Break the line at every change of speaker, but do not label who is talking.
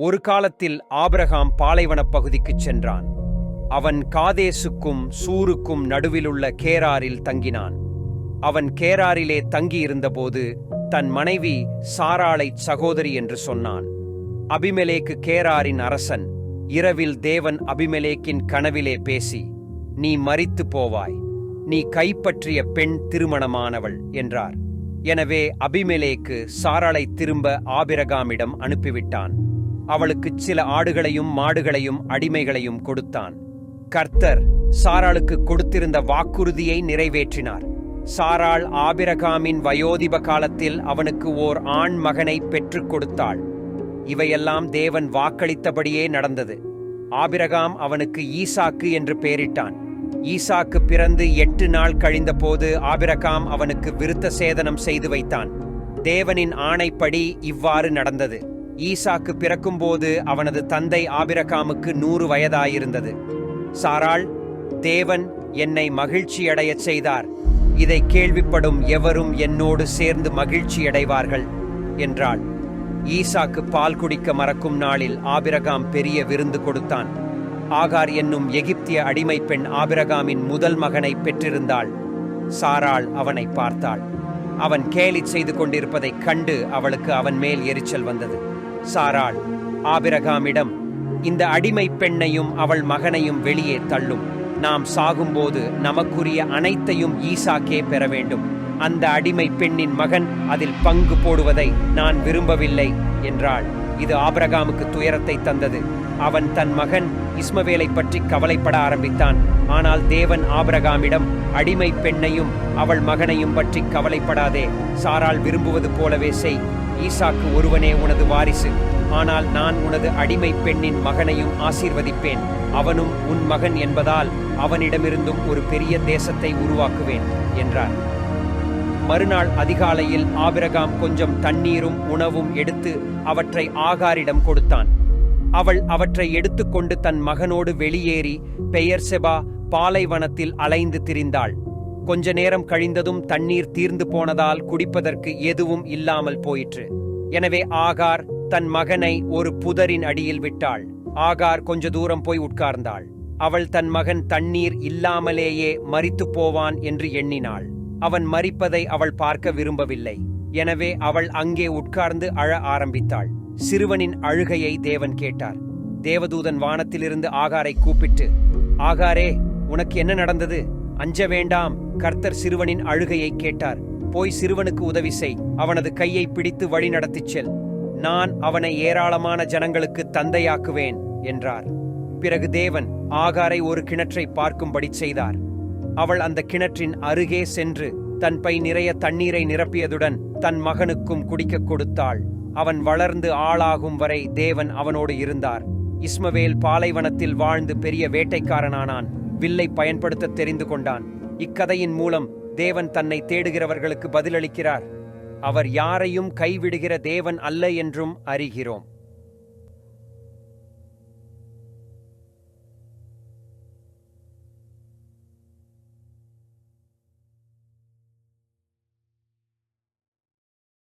ஒரு காலத்தில் ஆபிரகாம் பாலைவனப் பகுதிக்குச் சென்றான். அவன் காதேசுக்கும் சூருக்கும் நடுவிலுள்ள கேராரில் தங்கினான். அவன் கேராரிலே தங்கியிருந்தபோது தன் மனைவி சாராளைச் சகோதரி என்று சொன்னான். அபிமெலேக்கு கேராரின் அரசன் இரவில் தேவன் அபிமெலேக்கின் கனவிலே பேசி நீ மறித்து போவாய். நீ கைப்பற்றிய பெண் திருமணமானவள் என்றார். எனவே அபிமெலேக்கு சாராளை திரும்ப ஆபிரகாமிடம் அனுப்பிவிட்டான். அவளுக்குச் சில ஆடுகளையும் மாடுகளையும் அடிமைகளையும் கொடுத்தான். கர்த்தர் சாராளுக்கு கொடுத்திருந்த வாக்குறுதியை நிறைவேற்றினார். சாராள் ஆபிரகாமின் வயோதிப காலத்தில் அவனுக்கு ஓர் ஆண் மகனை பெற்றுக் கொடுத்தாள். இவையெல்லாம் தேவன் வாக்களித்தபடியே நடந்தது. ஆபிரகாம் அவனுக்கு ஈசாக்கு என்று பெயரிட்டான். ஈசாக்கு பிறந்து எட்டு நாள் கழிந்தபோது ஆபிரகாம் அவனுக்கு விருத்த சேதனம் செய்து வைத்தான். தேவனின் ஆணைப்படி இவ்வாறு நடந்தது. ஈசாக்கு பிறக்கும்போது அவனது தந்தை ஆபிரகாமுக்கு நூறு வயதாயிருந்தது. சாராள் தேவன் என்னை மகிழ்ச்சியடையச் செய்தார். இதை கேள்விப்படும் எவரும் என்னோடு சேர்ந்து மகிழ்ச்சியடைவார்கள் என்றாள். ஈசாக்கு பால் குடிக்க மறக்கும் நாளில் ஆபிரகாம் பெரிய விருந்து கொடுத்தான். ஆகார் என்னும் எகிப்திய அடிமை பெண் ஆபிரகாமின் முதல் மகனை பெற்றிருந்தாள். சாராள் அவனை பார்த்தாள். அவன் கேலி செய்து கொண்டிருப்பதைக் கண்டு அவளுக்கு அவன் மேல் எரிச்சல் வந்தது. சாராள். ஆபிரகாமிடம் இந்த அடிமை பெண்ணையும் அவள் மகனையும் வெளியே தள்ளும். நாம் சாகும்போது நமக்குரிய அனைத்தையும் ஈசாக்கே பெற வேண்டும். அந்த அடிமை பெண்ணின் மகன் அதில் பங்கு போடுவதை நான் விரும்பவில்லை என்றாள். இது ஆபிரகாமுக்கு துயரத்தை தந்தது. அவன் தன் மகன் இஸ்மவேலை பற்றி கவலைப்பட ஆரம்பித்தான். ஆனால் தேவன் ஆபிரகாமிடம் அடிமை பெண்ணையும் அவள் மகனையும் பற்றி கவலைப்படாதே. சாரால் விரும்புவது போலவே செய். ஈசாக்கு ஒருவனே உனது வாரிசு. ஆனால் நான் உனது அடிமை பெண்ணின் மகனையும் ஆசீர்வதிப்பேன். அவனும் உன் மகன் என்பதால் அவனிடமிருந்தும் ஒரு பெரிய தேசத்தை உருவாக்குவேன் என்றார். மறுநாள் அதிகாலையில் ஆபிரகாம் கொஞ்சம் தண்ணீரும் உணவும் எடுத்து அவற்றை ஆகாரிடம் கொடுத்தான். அவள் அவற்றை எடுத்துக்கொண்டு தன் மகனோடு வெளியேறி பெயர்செபா பாலைவனத்தில் அலைந்து திரிந்தாள். கொஞ்ச நேரம் கழிந்ததும் தண்ணீர் தீர்ந்து போனதால் குடிப்பதற்கு எதுவும் இல்லாமல் போயிற்று. எனவே ஆகார் தன் மகனை ஒரு புதரின் அடியில் விட்டாள். ஆகார் கொஞ்ச தூரம் போய் உட்கார்ந்தாள். அவள் தன் மகன் தண்ணீர் இல்லாமலேயே மரித்துப் போவான் என்று எண்ணினாள். அவன் மறிப்பதை அவள் பார்க்க விரும்பவில்லை. எனவே அவள் அங்கே உட்கார்ந்து அழ ஆரம்பித்தாள். சிறுவனின் அழுகையை தேவன் கேட்டார். தேவதூதன் வானத்திலிருந்து ஆகாரை கூப்பிட்டு ஆகாரே உனக்கு என்ன நடந்தது? அஞ்ச வேண்டாம். கர்த்தர் சிறுவனின் அழுகையை கேட்டார். போய் சிறுவனுக்கு உதவி செய். அவனது கையை பிடித்து வழி நடத்திச் செல். நான் அவனை ஏராளமான ஜனங்களுக்கு தந்தையாக்குவேன் என்றார். பிறகு தேவன் ஆகாரை ஒரு கிணற்றை பார்க்கும்படி செய்தார். அவள் அந்த கிணற்றின் அருகே சென்று தன் பை நிறைய தண்ணீரை நிரப்பியதுடன் தன் மகனுக்கும் குடிக்கக் கொடுத்தாள். அவன் வளர்ந்து ஆளாகும் வரை தேவன் அவனோடு இருந்தார். இஸ்மவேல் பாலைவனத்தில் வாழ்ந்து பெரிய வேட்டைக்காரனானான். வில்லை பயன்படுத்த தெரிந்து கொண்டான். இக்கதையின் மூலம் தேவன் தன்னை தேடுகிறவர்களுக்கு பதிலளிக்கிறார். அவர் யாரையும் கைவிடுகிற தேவன் அல்ல என்றும் அறிகிறோம்.